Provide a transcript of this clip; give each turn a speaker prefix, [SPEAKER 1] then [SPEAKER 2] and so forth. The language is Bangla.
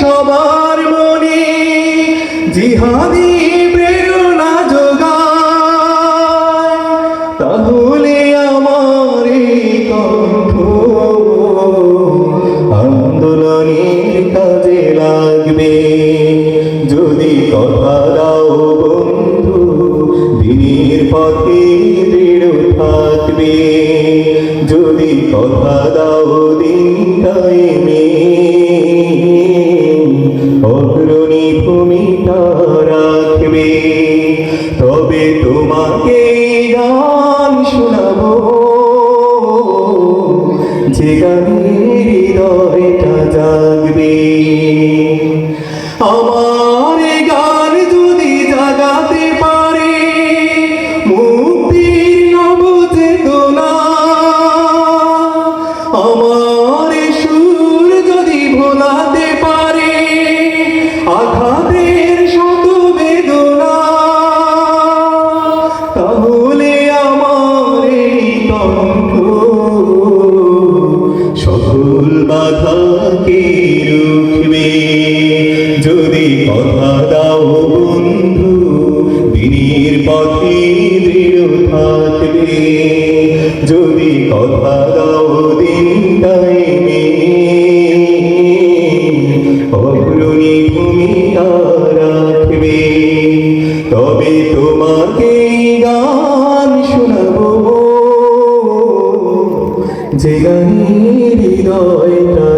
[SPEAKER 1] সবার মনে জিহাদি প্রেরণা যোগায়। তাহলে আমার কণ্ঠ আন্দোলনের কাজে লাগবে। যদি কথা দাও বন্ধু, দিনের পথে দৃঢ় থাকবে। যদি কথা দাও দিন টাইমে অগ্রণী তোমাকে গান শোনাবো। যে গানের হৃদয়টা জাগবে। আমার গা গান পথে দৃঢ় থাকবে। যদি কথা দাও দিন টাইমে অগ্রণী ভূমিকা রাখবে। তবে তোমাকে গান শোনাবো। যে গানের হৃদয়টা